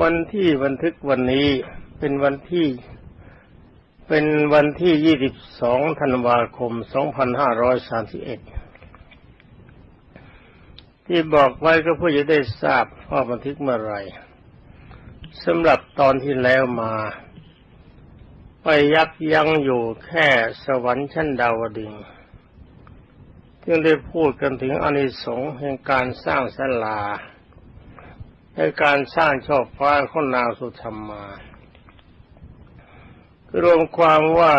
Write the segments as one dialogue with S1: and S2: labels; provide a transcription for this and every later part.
S1: วันที่บันทึกวันนี้เป็นวันที่ เป็นวันที่22ธันวาคม2531ที่บอกไว้ก็เพื่อจะได้ทราบว่าบันทึกเมื่อไรสำหรับตอนที่แล้วมา ไปยับยังอยู่แค่สวรรค์ชั้นดาวดึงจึงได้พูดกันถึงอานิสงส์แห่งการสร้างศาลา ในการสร้างชอบฟ้าของนางสุธรรมมา รวมความว่า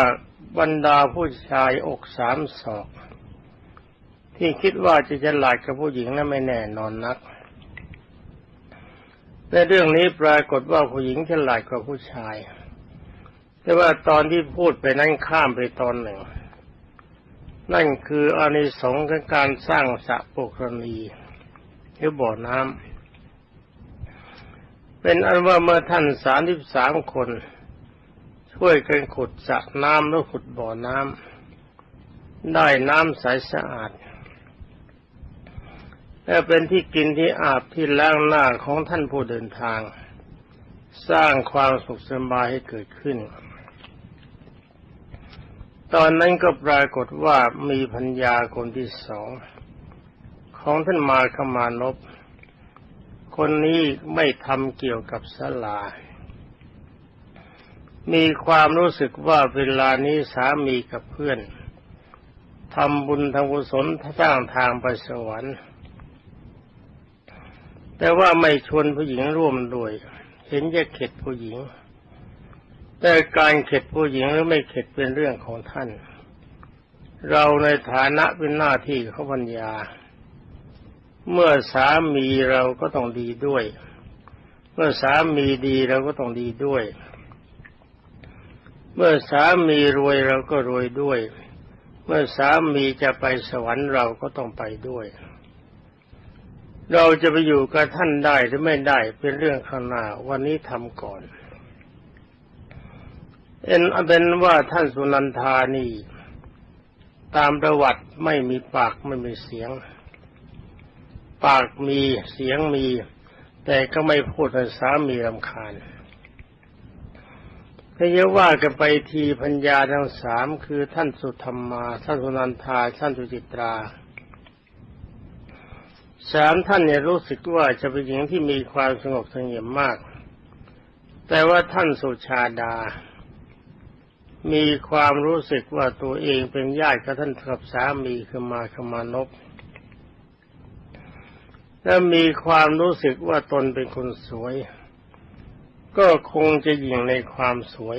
S1: บรรดาผู้ชายอกสามศอก ที่คิดว่าจะจะหลาดกับผู้หญิงนั้นไม่แน่นอนนัก ในเรื่องนี้ปรากฏว่าผู้หญิงฉลาดกว่าผู้ชาย แต่ว่าตอนที่พูดไปนั้นข้ามไปตอนหนึ่ง นั่นคืออานิสงส์ของการสร้างสระปกรณีหรือบ่อน้ำ เป็นอันว่าเมื่อท่านสามสิบสามคน ช่วยกันขุดสระน้ำแล้วขุดบ่อน้ำได้น้ำใสสะอาดและเป็นที่กินที่อาบที่ล้างหน้าของท่านผู้เดินทาง สร้างความสุขสบายให้เกิดขึ้น ตอนนั้นก็ปรากฏว่ามีพัญญาคนที่สองของท่านมาขมานพ คนนี้ไม่ทำเกี่ยวกับศาลา มีความรู้สึกว่าเวลานี้สามีกับเพื่อนทำบุญทำกุศลสร้างทางไปสวรรค์ แต่ว่าไม่ชวนผู้หญิงร่วมด้วย เห็นจะเข็ดผู้หญิง แต่การเข็ดผู้หญิงหรือไม่เข็ดเป็นเรื่องของท่าน เราในฐานะเป็นหน้าที่เขาปัญญา เมื่อสามีเราก็ต้องดีด้วย เมื่อสามีดีเราก็ต้องดีด้วย เมื่อสามีรวยเราก็รวยด้วย เมื่อสามีจะไปสวรรค์เราก็ต้องไปด้วย เราจะไปอยู่กับท่านได้หรือไม่ได้เป็นเรื่องข้างหน้าวันนี้ทำก่อน เอ็นเป็นว่าท่านสุนันทานี่ ตามประวัติไม่มีปากไม่มีเสียง ปากมีเสียงมี แต่ก็ไม่พูดให้สามีรำคาญถ้าเยอะว่ากันไปทีพัญญาทั้งสามคือท่านสุธรรมา ท่านสุนันทา ท่านสุจิตรา สามท่านเนี่ยรู้สึกว่าจะเป็นหญิงที่มีความสงบสงบมาก แต่ว่าท่านสุชาดา มีความรู้สึกว่าตัวเองเป็นญาติกับท่านกับสามีคือมาคมานพ และมีความรู้สึกว่าตนเป็นคนสวย ก็คงจะยิ่งในความสวย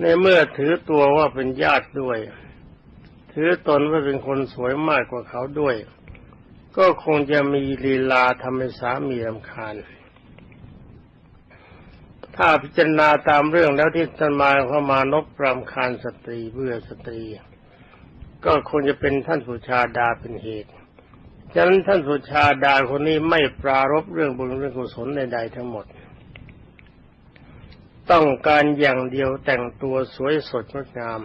S1: ในเมื่อถือตัวว่าเป็นญาติด้วย ถือตนว่าเป็นคนสวยมากกว่าเขาด้วย ก็คงจะมีลีลาทำให้สามีรำคาญถ้าพิจารณาตามเรื่องแล้วที่ท่านมาเข้ามานบรำคาญสตรีเบื่อสตรี ก็คงจะเป็นท่านสุชาดาเป็นเหตุ ฉะนั้นท่านสุชาดาคนนี้ไม่ปรารบเรื่องบุญเรื่องกุศลใดๆทั้งหมด ต้องการอย่างเดียวแต่งตัวสวยสดงดงาม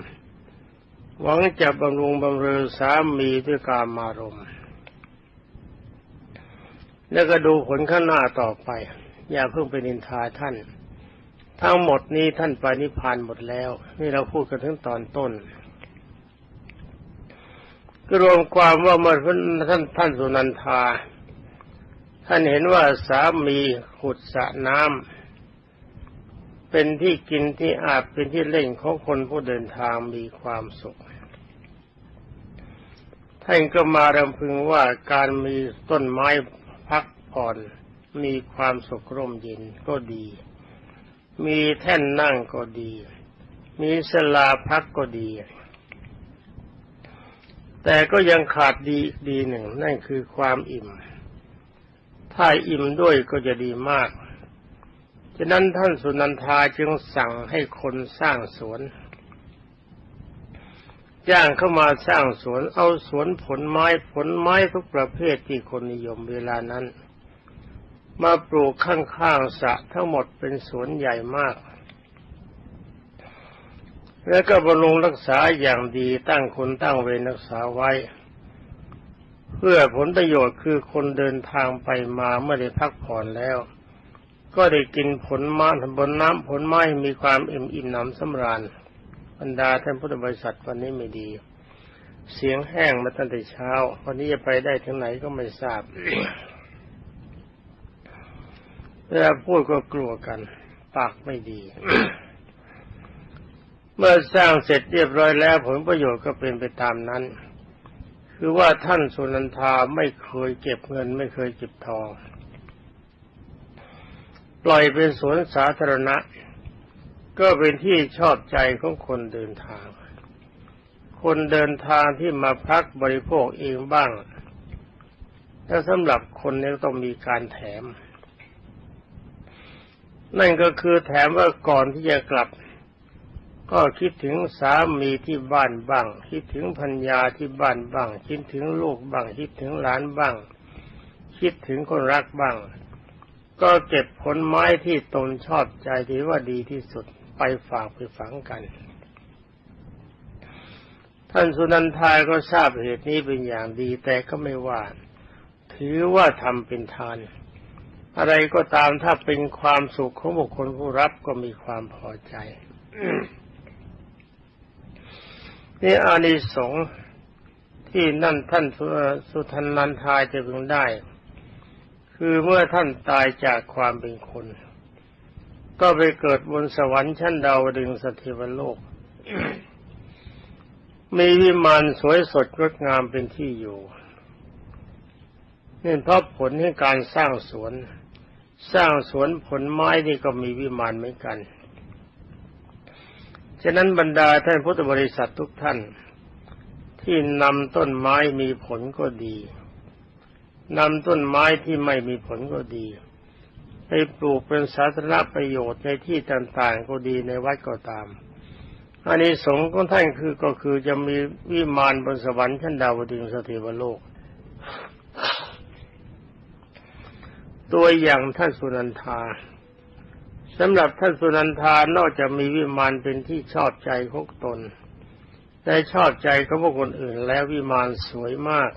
S1: หวังจะบำรุงบำเรอสามีด้วยการมารมแล้วก็ดูผลข้างหน้าต่อไป อย่าเพิ่งไปนินทาท่าน ทั้งหมดนี้ท่านไปนิพพานหมดแล้ว นี่เราพูดกันถึงตอนต้น รวมความว่าเมื่อท่านท่านสุนันทา ท่านเห็นว่าสามีขุดสระน้ำเป็นที่กินที่อาบเป็นที่เล่นของคนผู้เดินทางมีความสุข ท่านก็มารำพึงว่าการมีต้นไม้พักผ่อนมีความสุขร่มเย็นก็ดี มีแท่นนั่งก็ดี มีสลาพักก็ดี แต่ก็ยังขาดดีดีหนึ่งนั่นคือความอิ่ม ถ้าอิ่มด้วยก็จะดีมาก ฉะนั้นท่านสุนันทาจึงสั่งให้คนสร้างสวน จ้างเข้ามาสร้างสวน เอาสวนผลไม้ผลไม้ทุกประเภทที่คนนิยมเวลานั้น มาปลูกข้างๆสระทั้งหมดเป็นสวนใหญ่มาก แล้วก็บำรุงรักษาอย่างดีตั้งคนตั้งเวรรักษาไว้ เพื่อผลประโยชน์คือคนเดินทางไปมาเมื่อได้พักผ่อนแล้ว ก็ได้กินผลไม้บนน้ำผลไม้มีความอิ่มอิ่มหนำสำราญบรรดาท่านพุทธบริษัทวันนี้ไม่ดี เสียงแห้งมาตั้งแต่เช้า วันนี้จะไปได้ถึงไหนก็ไม่ทราบเวลาพูดก็กลัวกัน ปากไม่ดี เมื่อสร้างเสร็จเรียบร้อยแล้วผลประโยชน์ก็เป็นไปตามนั้น คือว่าท่านสุนันทาไม่เคยเก็บเงินไม่เคยเก็บทอง ปล่อยเป็นสวนสาธารณะ ก็เป็นที่ชอบใจของคนเดินทาง คนเดินทางที่มาพักบริโภคเองบ้างและสำหรับคนนี้ต้องมีการแถม นั่นก็คือแถมว่าก่อนที่จะกลับ ก็คิดถึงสามีที่บ้านบ้าง คิดถึงพัญญาที่บ้านบ้าง คิดถึงลูกบ้าง คิดถึงหลานบ้าง คิดถึงคนรักบ้าง ก็เก็บผลไม้ที่ตนชอบใจที่ว่าดีที่สุดไปฝากไปฝังกัน ท่านสุนันทายก็ทราบเหตุนี้เป็นอย่างดีแต่ก็ไม่ว่า ถือว่าทำเป็นทาน อะไรก็ตามถ้าเป็นความสุขของบุคคลผู้รับก็มีความพอใจ นี่อานิสงส์ที่นั่นท่านสุทันนันทายจะพึงได้ คือเมื่อท่านตายจากความเป็นคน ก็ไปเกิดบนสวรรค์ชั้นดาวดึงสถิวโลก มีวิมานสวยสดงดงามเป็นที่อยู่นี่เพราะผลให้การสร้างสวน สร้างสวนผลไม้นี่ก็มีวิมานเหมือนกัน ฉะนั้นบรรดาท่านพุทธบริษัททุกท่าน ที่นำต้นไม้มีผลก็ดีนำต้นไม้ที่ไม่มีผลก็ดี ไปปลูกเป็นสาธารณประโยชน์ในที่ต่างๆก็ดีในวัดก็ตามอันนี้สงของท่านคือก็คือจะมีวิมานบนสวรรค์ชั้นดาวดึงสถิวโลก ตัวอย่างท่านสุนันทา สำหรับท่านสุนันทานอกจากมีวิมานเป็นที่ชอบใจของตน แต่ชอบใจของบุคคลอื่นแล้ววิมานสวยมาก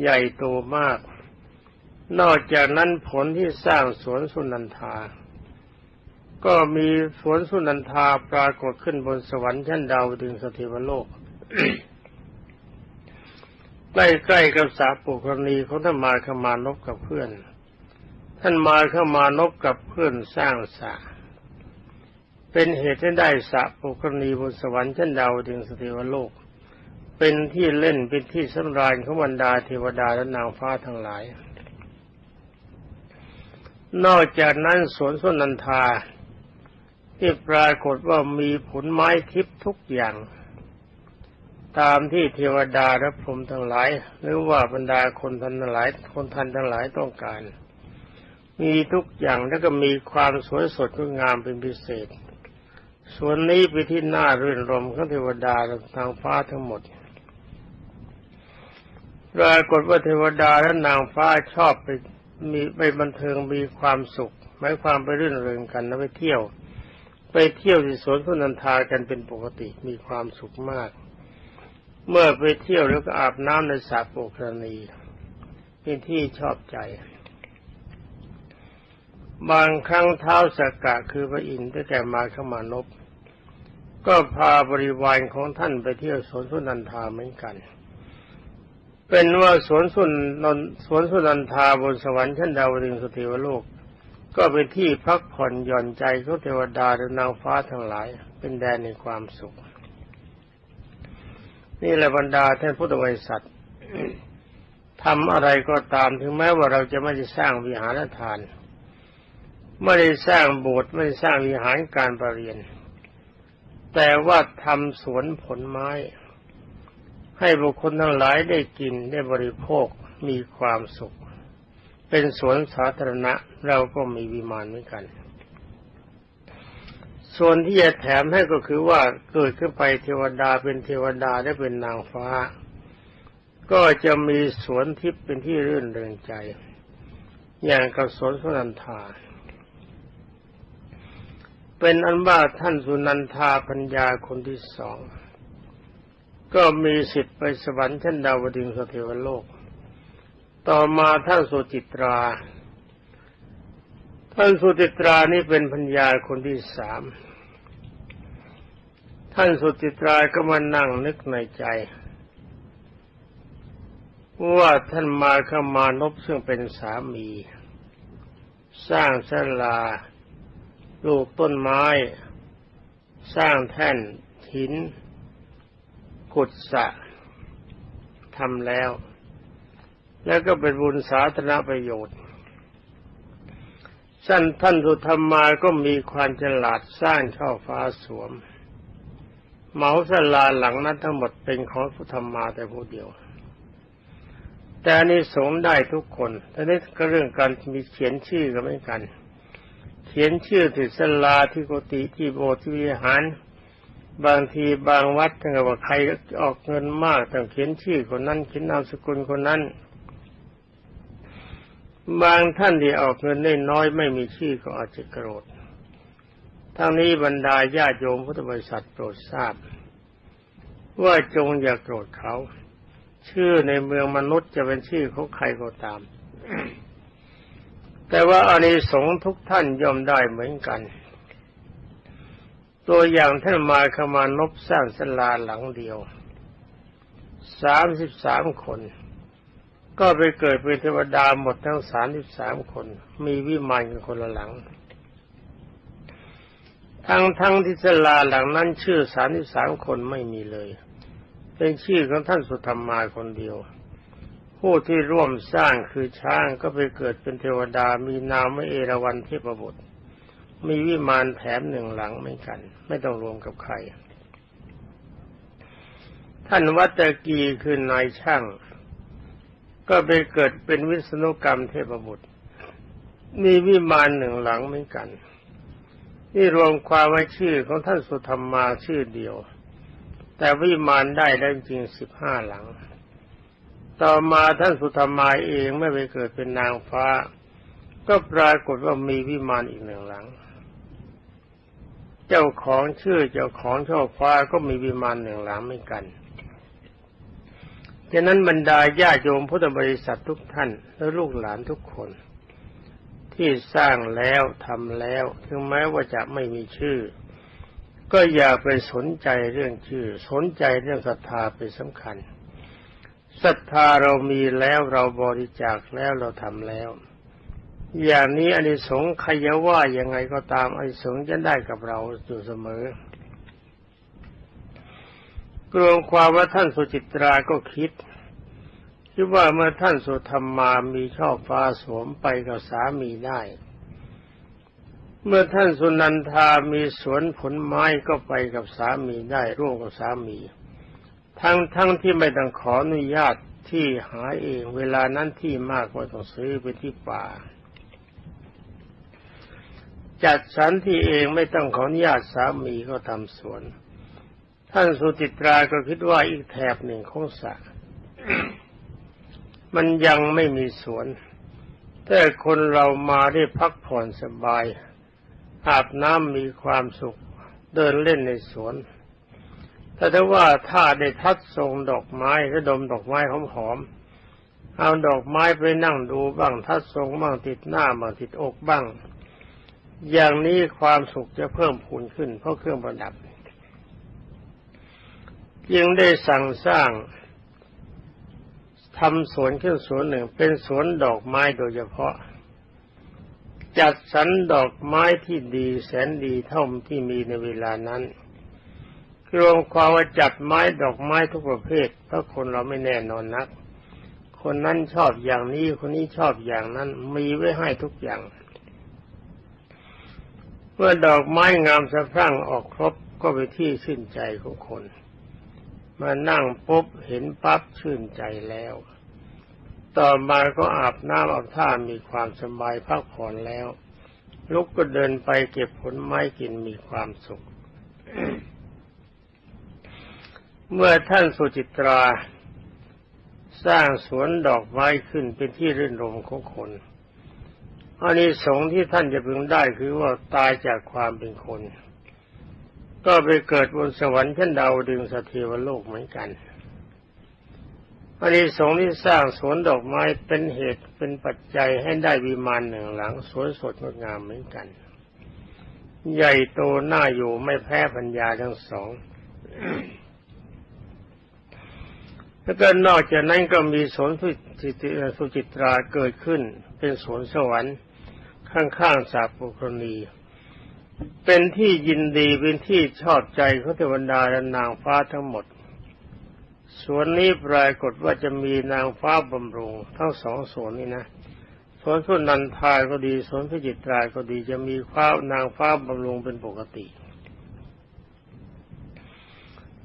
S1: ใหญ่โตมาก นอกจากนั้นผลที่สร้างสวนสุนันทา ก็มีสวนสุนันทาปรากฏขึ้นบนสวรรค์ชั้นดาวดึงสถิวโลก ใกล้ๆกับสาปุกรณีเขาท่านมาขมานพกับเพื่อน ท่านมาเข้ามานบกับเพื่อนสร้างสระเป็นเหตุให้ได้สระปุกรณีบนสวรรค์ชั้นดาวถึงสติวโลก เป็นที่เล่นเป็นที่สำราญของบรรดาเทวดาและนางฟ้าทั้งหลาย นอกจากนั้นสวนสนันทา ที่ปรากฏว่ามีผลไม้ทิพย์ทุกอย่าง ตามที่เทวดาและพรหมทั้งหลาย หรือว่าบรรดาคนทันทั้งหลายคนทันทั้งหลายต้องการ มีทุกอย่างแล้วก็มีความสวยสดงดงามเป็นพิเศษ ส่วนนี้ไปที่หน้ารื่นรมของเทวดาทางฟ้าทั้งหมดปรากฏว่าเทวดาและนางฟ้าชอบไปมีไปบันเทิงมีความสุขหมายความไปรื่นเริงกันแล้วไปเที่ยว ไปเที่ยวที่สวนพุนันทากันเป็นปกติมีความสุขมาก เมื่อไปเที่ยวแล้วก็อาบน้ำในสระโปกรณีเป็นที่ชอบใจ บางครั้งเท้าสกกะคือพระอินทร์ได้แก่มาขมานพก็พาบริวารของท่านไปเที่ยวสวนสุนันทาเหมือนกัน เป็นว่าสวนสุนนนสวนสุนันทาบนสวรรค์ชั้นดาวดึงสติวโลก ก็เป็นที่พักผ่อนหย่อนใจของเทวดาและนางฟ้าทั้งหลาย เป็นแดนในความสุข นี่แหละบรรดาท่านพุทธบริษัททำอะไรก็ตามถึงแม้ว่าเราจะไม่ได้สร้างวิหารทาน ไม่ได้สร้างโบสถ์ไม่ได้สร้างวิหารการประเรียน แต่ว่าทำสวนผลไม้ ให้บุคคลทั้งหลายได้กินได้บริโภคมีความสุข เป็นสวนสาธารณะเราก็มีวิมานเหมือนกัน ส่วนที่จะแถมให้ก็คือว่าเกิดขึ้นไปเทวดาเป็นเทวดาได้เป็นนางฟ้า ก็จะมีสวนทิพย์เป็นที่รื่นเริงใจ อย่างกับสวนสุนันทา เป็นอันว่าท่านสุนันทาปัญญาคนที่สอง ก็มีสิทธิ์ไปสวรรค์ชั้นดาวดึงสเทวโลก ต่อมาท่านสุจิตรา ท่านสุติตรานี่เป็นพัญญาคนที่สาม ท่านสุติตราก็มานั่งนึกในใจ ว่าท่านมาขมานพซึ่งเป็นสามี สร้างศาลา ปลูกต้นไม้ สร้างแท่นหินขุดสะทำแล้ว แล้วก็เป็นบุญสาธารณประโยชน์ท่านท่านสุธรรมาก็มีความฉลาดสร้างช่อฟ้าสวมเหมาสลาหลังนั้นทั้งหมดเป็นของสุธรรมาแต่ผู้เดียว แต่อันนี้สงได้ทุกคนแต่นี้ก็เรื่องการมีเขียนชื่อก็ไม่กัน เขียนชื่อติดสลาที่กุฏิที่โบสถ์ที่วิหาร บางทีบางวัดถ้าว่าใครออกเงินมากต้องเขียนชื่อคนนั้นเขียนนามสกุลคนนั้น บางท่านที่ออกเงินได้น้อยไม่มีชื่อก็อาจจะโกรธทั้งนี้บรรดาญาโยมพุทธบริษัทโปรดทราบ ว่าจงอย่าโกรธเขา ชื่อในเมืองมนุษย์จะเป็นชื่อของใครก็ตาม แต่ว่าอานิสงส์ทุกท่านย่อมได้เหมือนกัน ตัวอย่างท่านมาขมานพสร้างสลาหลังเดียว สามสิบสามคน ก็ไปเกิดเป็นเทวดาหมดทั้งสามสิบสามคน มีวิมานกันคนละหลัง ทั้งทั้งที่สลาหลังนั้นชื่อสามสิบสามคนไม่มีเลย เป็นชื่อของท่านสุธรรมมาคนเดียว ผู้ที่ร่วมสร้างคือช้างก็ไปเกิดเป็นเทวดามีนามว่าเอราวัณเทพบุตร มีวิมานแถมหนึ่งหลังไม่กัน ไม่ต้องรวมกับใคร ท่านวัตกีคือนายช่าง ก็ไปเกิดเป็นวิศนุกรรมเทพบุตร มีวิมานหนึ่งหลังเหมือนกัน นี่รวมความว่าชื่อของท่านสุธรรมาชื่อเดียว แต่วิมานได้ได้จริงสิบห้าหลัง ต่อมาท่านสุธรรมายเองไม่ไปเกิดเป็นนางฟ้า ก็ปรากฏว่ามีวิมานอีกหนึ่งหลัง เจ้าของชื่อเจ้าของช่อฟ้าก็มีวิมานหนึ่งหลังเหมือนกันฉะนั้นบรรดาญาโยมพุทธบริษัททุกท่านและลูกหลานทุกคน ที่สร้างแล้วทำแล้ว ถึงแม้ว่าจะไม่มีชื่อ ก็อย่าไปสนใจเรื่องชื่อ สนใจเรื่องศรัทธาเป็นสำคัญ ศรัทธาเรามีแล้วเราบริจาคแล้วเราทำแล้ว อย่างนี้อนิสงส์ใครจะว่ายังไงก็ตามอนิสงส์จะได้กับเราอยู่เสมอกรวมความว่าท่านสุจิตราก็คิดคิดว่าเมื่อท่านสุธรรมามีชอบฟ้าสวมไปกับสามีได้ เมื่อท่านสุนันทามีสวนผลไม้ก็ไปกับสามีได้ร่วมกับสามี ทั้งทั้งที่ไม่ต้องขออนุญาตที่หาเอง เวลานั้นที่มากก็ต้องซื้อไปที่ป่า จัดสรรที่เองไม่ต้องขออนุญาตสามีก็ทำสวน ท่านสุติตราก็คิดว่าอีกแถบหนึ่งของสระมันยังไม่มีสวน แต่คนเรามาได้พักผ่อนสบาย อาบน้ำมีความสุข เดินเล่นในสวน แต่ถ้าว่าถ้าได้ทัดทรงดอกไม้และดมดอกไม้หอมๆเอาดอกไม้ไปนั่งดูบ้างทัดทรงบ้างติดหน้าบ้างติดอกบ้าง อย่างนี้ความสุขจะเพิ่มพูนขึ้นเพราะเครื่องประดับยังได้สั่งสร้างทำสวนขึ้นสวนหนึ่ง เป็นสวนดอกไม้โดยเฉพาะ จัดสรรดอกไม้ที่ดีแสนดีเท่าที่มีในเวลานั้น รวมความว่าจัดไม้ดอกไม้ทุกประเภทเพราะคนเราไม่แน่นอนนัก คนนั้นชอบอย่างนี้คนนี้ชอบอย่างนั้นมีไว้ให้ทุกอย่าง เมื่อดอกไม้งามสะพรั่งออกครบก็ไปที่ชื่นใจของคน มานั่งปุ๊บเห็นปั๊บชื่นใจแล้ว ต่อมาก็อาบน้ำอาบท่ามีความสบายพักผ่อนแล้ว ลุกก็เดินไปเก็บผลไม้กินมีความสุข เมื่อท่านสุจิตราสร้างสวนดอกไม้ขึ้นเป็นที่รื่นรมของคนอันนี้สงที่ท่านจะพึงได้คือว่าตายจากความเป็นคน ก็ไปเกิดบนสวรรค์ชั้นดาวดึงสถิวโลกเหมือนกันอันนี้สงที่สร้างสวนดอกไม้เป็นเหตุเป็นปัจจัยให้ได้วิมานหนึ่งหลังสวยสดงดงามเหมือนกัน ใหญ่โตน่าอยู่ไม่แพ้ปัญญาทั้งสอง แล้วก็นอกจากนั้นก็มีสวนสุจิตราเกิดขึ้น เป็นสวนสวรรค์ข้างๆสาปุคณีเป็นที่ยินดีเป็นที่ชอบใจของเทวดาและนางฟ้าทั้งหมด สวนนี้ปรากฏว่าจะมีนางฟ้าบำรุง ทั้งสองสวนนี้นะสวนสุนันทาก็ดีสวนพิจิตราก็ดีจะมีฟ้านางฟ้าบำรุงเป็นปกติ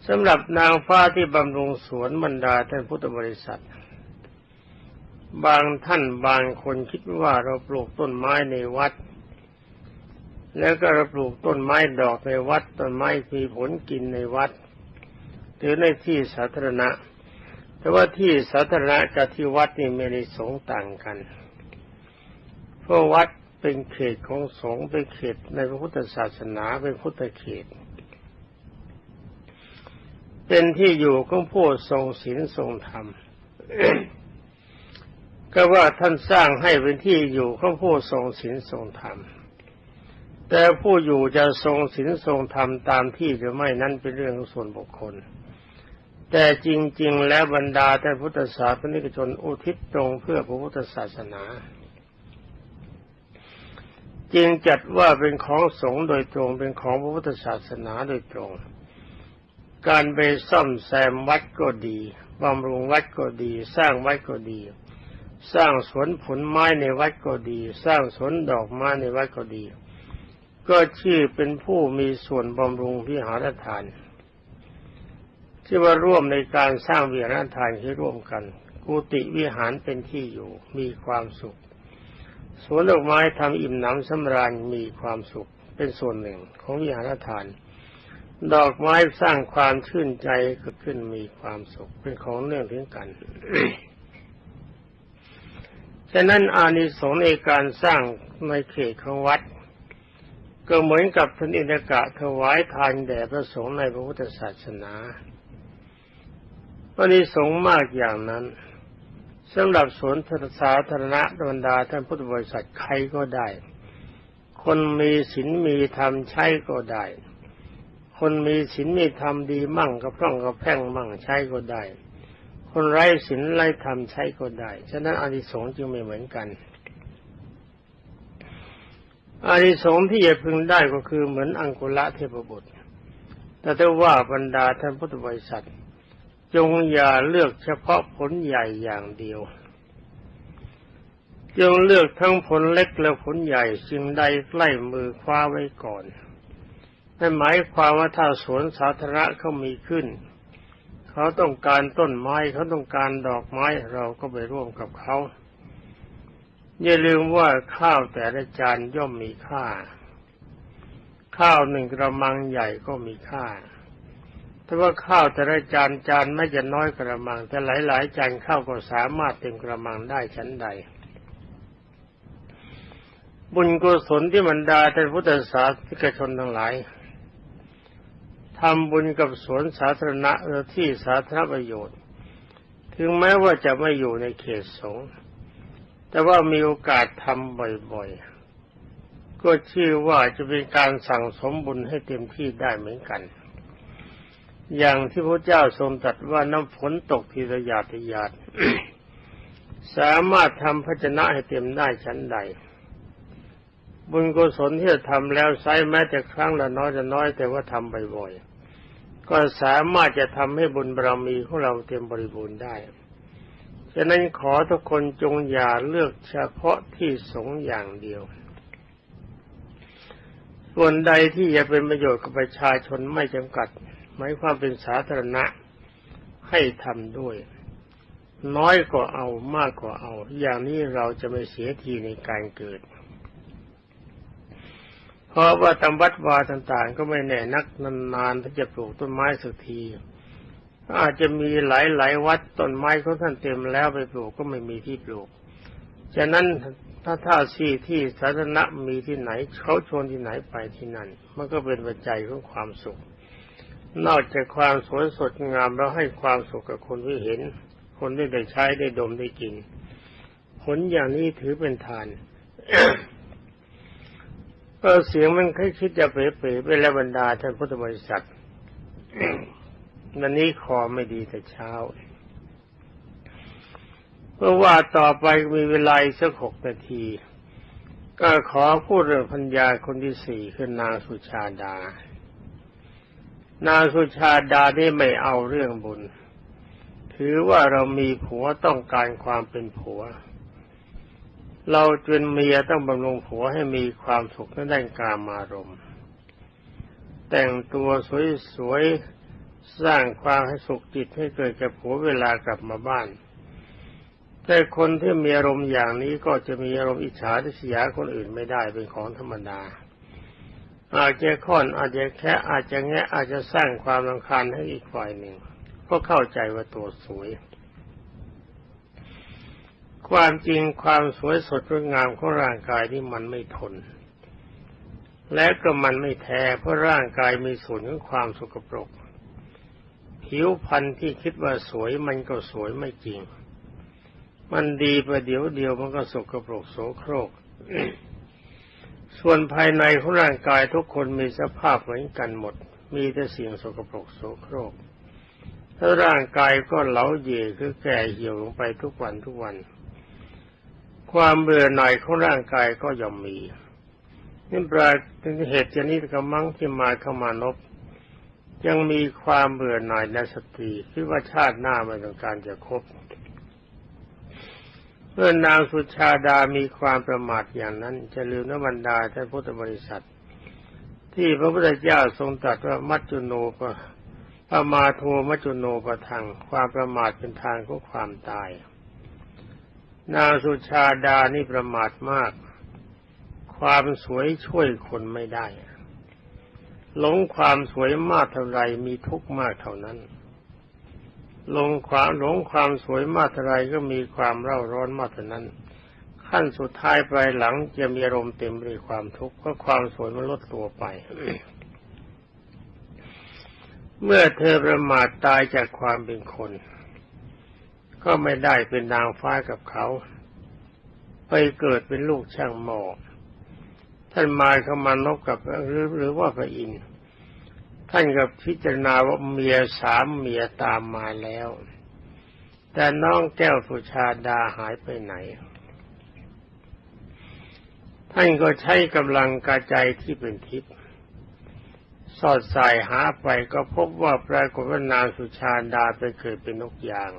S1: สำหรับนางฟ้าที่บำรุงสวนบรรดาท่านพุทธบริษัท บางท่านบางคนคิดว่าเราปลูกต้นไม้ในวัด แล้วก็เราปลูกต้นไม้ดอกในวัดต้นไม้มีผลกินในวัด หรือในที่สาธารณะ แต่ว่าที่สาธารณะกับที่วัดนี่ไม่ได้สงต่างกัน เพราะวัดเป็นเขตของสงฆ์เป็นเขตในพระพุทธศาสนาเป็นพุทธเขต เป็นที่อยู่ของผู้ทรงศีลทรงธรรมก็ว่าท่านสร้างให้เป็นที่อยู่ของผู้ทรงศีลทรงธรรม แต่ผู้อยู่จะทรงศีลทรงธรรมตามที่หรือไม่นั้นเป็นเรื่องส่วนบุคคล แต่จริง ๆ แล้วบรรดาแต่พุทธศาสนิกชนอุทิศตรงเพื่อพระพุทธศาสนา จึงจัดว่าเป็นของสงฆ์โดยตรงเป็นของพระพุทธศาสนาโดยตรง การไปซ่อมแซมวัดก็ดีบำรุงวัดก็ดี สร้างวัดก็ดี สร้างสวนผลไม้ในวัดก็ดี สร้างสวนดอกไม้ในวัดก็ดี ก็ชื่อเป็นผู้มีส่วนบำรุงพิหารทาน ที่ว่าร่วมในการสร้างวิหารทานที่ร่วมกัน กุฏิวิหารเป็นที่อยู่ มีความสุขสวนดอกไม้ทำอิ่มหนำสำราญมีความสุขเป็นส่วนหนึ่งของวิหารทาน ดอกไม้สร้างความชื่นใจก็ขึ้นมีความสุขเป็นของเนื่องถึงกันฉะนั้นอานิสงส์ในการสร้างในเขตของวัด ก็เหมือนกับท่านอินทกะถวายทานแด่พระสงฆ์ในพระพุทธศาสนาวันนี้สงมากอย่างนั้นสำหรับสวนสาธารณะบรรดาท่านพุทธบริษัทใครก็ได้ คนมีศีลมีธรรมใช้ก็ได้ คนมีศีลมีธรรมดีมั่งกระพร่องกระแพ่งมั่งใช้ก็ได้ คนไร้ศีลไร้ธรรมใช้ก็ได้ ฉะนั้นอานิสงส์จึงไม่เหมือนกัน อานิสงส์ที่จะพึงได้ก็คือเหมือนอังกุละเทพบุตร แต่ถ้าว่าบรรดาท่านพุทธบริษัท จงอย่าเลือกเฉพาะผลใหญ่อย่างเดียว จงเลือกทั้งผลเล็กและผลใหญ่สิ่งใดใกล้มือคว้าไว้ก่อน นั่นหมายความว่าถ้าสวนสาธารณะเขามีขึ้น เขาต้องการต้นไม้เขาต้องการดอกไม้เราก็ไปร่วมกับเขาอย่าลืมว่าข้าวแต่ละจานย่อมมีค่า ข้าวหนึ่งกระมังใหญ่ก็มีค่าถ้าว่าข้าวแต่ละจานจานไม่จะน้อยกระมัง แต่หลายๆจานข้าวก็สามารถเต็มกระมังได้ชั้นใด บุญกุศลที่บรรดาท่านพุทธศาสนิกชนทั้งหลายำบุญกับสวนสาธารณะหรือที่สาธารณประโยชน์ ถึงแม้ว่าจะไม่อยู่ในเขตสงฆ์แต่ว่ามีโอกาสทำบ่อยๆ ก็ชื่อว่าจะเป็นการสั่งสมบุญให้เต็มที่ได้เหมือนกัน อย่างที่พระเจ้าทรงตรัสว่าน้ำฝนตกทีระยาทยาดสามารถทำภาชนะให้เต็มได้ชั้นใด บุญกุศลที่จะทำแล้วใช้แม้แต่ครั้งละน้อยจะน้อยแต่ว่าทำบ่อยๆ ก็สามารถจะทำให้บุญบารมีของเราเต็มบริบูรณ์ได้ ฉะนั้นขอทุกคนจงอย่าเลือกเฉพาะที่สงอย่างเดียว ส่วนใดที่จะเป็นประโยชน์กับประชาชนไม่จำกัด หมายความเป็นสาธารณะให้ทำด้วย น้อยก็เอามากก็เอา อย่างนี้เราจะไม่เสียทีในการเกิด เพราะว่าตำวัดวาต่างๆ ก็ไม่แน่นักนานๆถ้าจะปลูกต้นไม้สักที อาจจะมีหลายๆวัดต้นไม้เขาท่านเต็มแล้วไปปลูกก็ไม่มีที่ปลูก ฉะนั้นถ้าท่าที่ที่สาธารณะมีที่ไหนเขาชวนที่ไหนไปที่นั่น มันก็เป็นปัจจัยของความสุข นอกจากความสวยสดงามแล้วให้ความสุขกับคนที่เห็น คนได้ได้ใช้ได้ดมได้กิน ผลอย่างนี้ถือเป็นทาน ก็เสียงมันค่อยคิดจะเป๋ๆไปแล้วบรรดาท่านพุทธบริษัทวันนี้คอไม่ดีแต่เช้า เพราะว่าต่อไปมีเวลาสักหกนาที ก็ขอพูดเรื่องพัญญาคนที่สี่คือนางสุชาดา นางสุชาดาได้ไม่เอาเรื่องบุญ ถือว่าเรามีผัวต้องการความเป็นผัว เราเป็นเมียต้องบำรุงผัวให้มีความสุขในด้านการมารมณ์ แต่งตัวสวยๆ สร้างความให้สุขจิตให้เกิดกับผัวเวลากลับมาบ้าน แต่คนที่มีอารมณ์อย่างนี้ก็จะมีอารมณ์อิจฉาทิษยาคนอื่นไม่ได้เป็นของธรรมดา อาจจะค่อนอาจจะแค่อาจจะแงะอาจจะสร้างความรำคาญให้อีกฝ่ายหนึ่ง ก็เข้าใจว่าตัวสวย ความจริงความสวยสดงดงามของร่างกายที่มันไม่ทน และก็มันไม่แท้เพราะร่างกายมีส่วนของความสกปรก ผิวพรรณที่คิดว่าสวยมันก็สวยไม่จริง มันดีประเดี๋ยวเดียวมันก็สกปรกโสโครก ส่วนภายในของร่างกายทุกคนมีสภาพเหมือนกันหมด มีแต่สิ่งสกปรกโสโครกถ้าร่างกายก็เหลาเย่คือแก่เหี่ยวลงไปทุกวันทุกวัน ความเบื่อหน่ายของร่างกายก็ย่อมมีนี่ปลายเป็นเหตุชนิดกำมังที่มาเข้ามานบยังมีความเบื่อหน่ายในสตรีคิดว่าชาติหน้าไม่ต้องการจะคบเมื่อนางสุชาดามีความประมาทอย่างนั้น จะลืมนบรรดาท่านพุทธบริษัท ที่พระพุทธเจ้าทรงตรัสว่ามัจจุโนปะปมาโทมัจจุโนปะทังความประมาทเป็นทางของความตาย นางสุชาดานี่ประมาทมาก ความสวยช่วยคนไม่ได้หลงความสวยมากเท่าไรมีทุกข์มากเท่านั้นหลงความหลงความสวยมากเท่าไรก็มีความเร่าร้อนมากเท่านั้น ขั้นสุดท้ายปลายหลังจะมีอารมณ์เต็มไปด้วยความทุกข์เพราะความสวยมันลดตัวไป เมื่อเธอประมาทตายจากความเป็นคน ก็ไม่ได้เป็นนางฟ้ากับเขา ไปเกิดเป็นลูกช่างหมอท่านมาเข้ามานบกับหรือหรือว่าพระอินทร์ท่านกับพิจารณาว่าเมียสามเมียตามมาแล้ว แต่น้องแก้วสุชาดาหายไปไหน ท่านก็ใช้กำลังกระจายที่เป็นทิพย์สอดสายหาไปก็พบว่าปรากฏว่านางสุชาดาไปเกิดเป็นนกยาง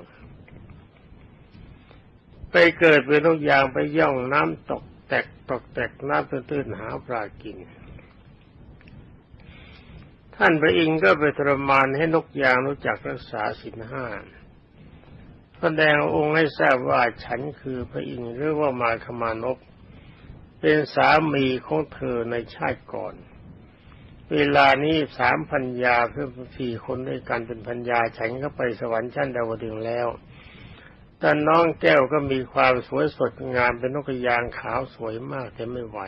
S1: ไปเกิดเป็นนกยางไปย่องน้ำตกแตกตกแตกน้ำตื้นๆหาปลากิน ท่านพระอินทร์ก็ไปทรมานให้นกยางรู้จักรักษาศีลห้าแสดงองค์ให้ทราบว่าฉันคือพระอินทร์หรือว่ามาขมานพเป็นสามีของเธอในชาติก่อน เวลานี้สามพันยาเพื่อสี่คนด้วยกันเป็นพันยาฉันก็ไปสวรรค์ชั้นดาวดึงแล้ว แต่น้องแก้วก็มีความสวยสดงามเป็นนกยางขาวสวยมากแต่ไม่ไหว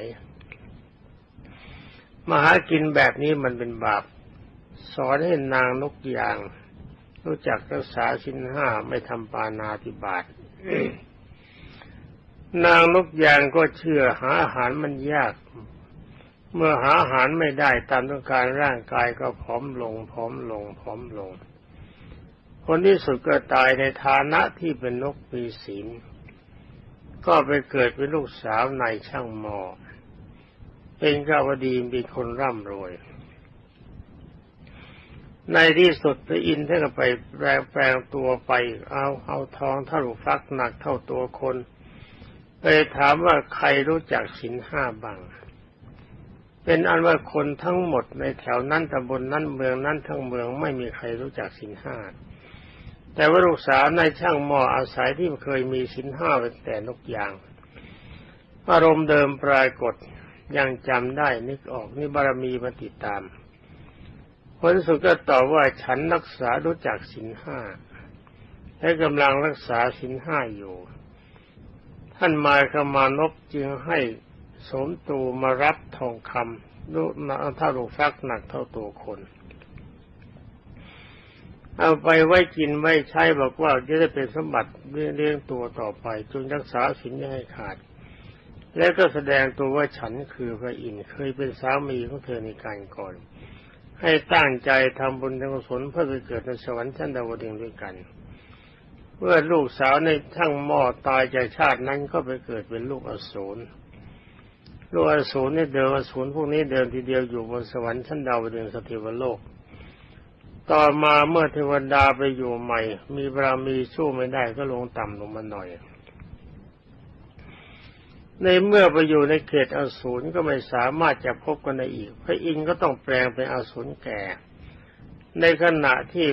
S1: มาหากินแบบนี้มันเป็นบาป สอนให้นางนกยาง รู้จักรักษาสินห้าไม่ทำปานาติบาตนางนกยางก็เชื่อหาอาหารมันยาก เมื่อหาอาหารไม่ได้ตามต้องการร่างกายก็ผอมลงผอมลงผอมลง คนที่สุดก็ตายในฐานะที่เป็นนกปีศีล ก็ไปเกิดเป็นลูกสาวนายช่างหมอ เป็นกาวดีมีคนร่ำรวย ในที่สุดพระอินทร์ท่านก็ไปแปลงแปลงตัวไป เอาเอาทองเท่าลูกฟักหนักเท่าตัวคนไปถามว่าใครรู้จักสินห้าบ้างเป็นอันว่าคนทั้งหมดในแถวนั้นตำบลนนั้นเมืองนั้นทั้งเมืองไม่มีใครรู้จักสินห้า แต่ว่าลูกสาวนายช่างหม้ออาศัยที่เคยมีสินห้าเป็นแต่นกยาง อารมณ์เดิมปรากฏยังจำได้นึกออกนี่บารมีมาติดตามผลสุดก็ตอบว่าฉันรักษารู้จักสินห้าและกำลังรักษาสินห้าอยู่ ท่านมาขมานพจึงให้สมตูมารับทองคำลูกเท่าลูกฟักหนักเท่าตัวคน เอาไปไว้กินไว้ใช้บอกว่าจะได้เป็นสมบัติเลี้ยงตัวต่อไปจงรักษาศีลไม่ให้ขาด แล้วก็แสดงตัวว่าฉันคือพระอินทร์เคยเป็นสามีของเธอในการก่อน ให้ตั้งใจทำบุญทำกุศลเพื่อไปเกิดในสวรรค์ชั้นดาวดึงด้วยกันเมื่อลูกสาวในทั้งหม้อตายจากชาตินั้นก็ไปเกิดเป็นลูกอสูรลูกอสูรนี่เดิมอสูรพวกนี้เดิมทีเดียวอยู่บนสวรรค์ชั้นดาวดึงส์สถิวโลก ต่อมาเมื่อเทวดาไปอยู่ใหม่ มีบารมีสู้ไม่ได้ก็ลงต่ำลงมาหน่อย ในเมื่อไปอยู่ในเขตอสูรก็ไม่สามารถจะพบกันได้อีก พระอินทร์ก็ต้องแปลงเป็นอสูรแก่ ในขณะที่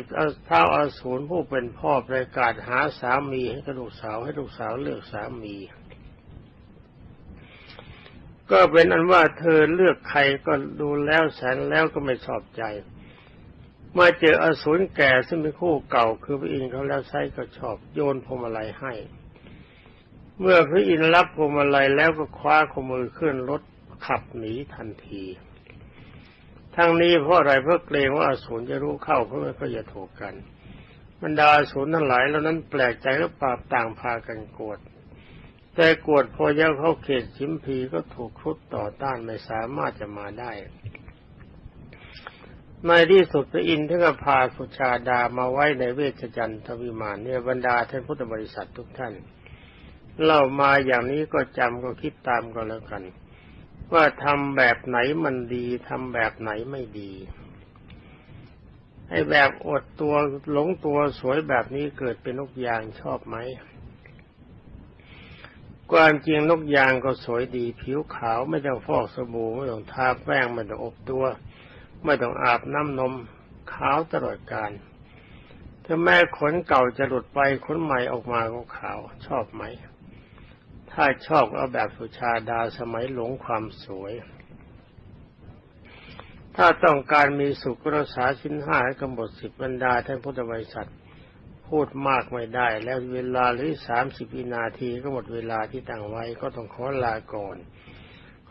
S1: เท้าอาสูรผู้เป็นพ่อประกาศหาสามีให้กับลูกสาวให้ลูกสาวเลือกสามีก็เป็นอันว่าเธอเลือกใครก็ดูแล้วแสนแล้วก็ไม่ชอบใจ มาเจออสูรแก่ซึ่งเป็นคู่เก่าคือพระอินทร์เขาแล้วไซก็ชอบโยนพวงมาลัยให้ เมื่อพระอินทร์รับพวงมาลัยแล้วก็คว้าขมือขึ้นรถขับหนีทันที ทั้งนี้เพราะอะไรเพราะเกรงว่าอสูรจะรู้เข้าเพราะไม่ก็จะถูกกันบรรดาอสูรทั้งหลายแล้วนั้นแปลกใจและปราบต่างพากันโกรธแต่โกรธพอยังเข้าเขตชิมพีก็ถูกครุฑต่อต้านไม่สามารถจะมาได้ ในที่สุดพระอินทร์ท่านก็พาสุชาดามาไว้ในเวชจันทวิมานเนี่ยบรรดาท่านพุทธบริษัททุกท่านเล่ามาอย่างนี้ก็จำก็คิดตามก็แล้วกัน ว่าทำแบบไหนมันดีทำแบบไหนไม่ดีไอ้แบบอดตัวหลงตัวสวยแบบนี้เกิดเป็นนกยางชอบไหมความจริงนกยางก็สวยดี ผิวขาวไม่ต้องฟอกสบู่ไม่ต้องทาแป้งไม่ต้องอบตัว ไม่ต้องอาบน้ำนมขาวตลอดกาลถ้าแม้ขนเก่าจะหลุดไปขนใหม่ออกมาก็ขาวชอบไหม ถ้าชอบเอาแบบสุชาดาสมัยหลงความสวย ถ้าต้องการมีสุขรักษาชิ้นห้าให้กำหนดสิบบรรดาท่านพุทธบริษัทพูดมากไม่ได้ แล้วเวลาหรือสามสิบวินาทีก็หมดเวลาที่ตั้งไว้ก็ต้องขอลาก่อน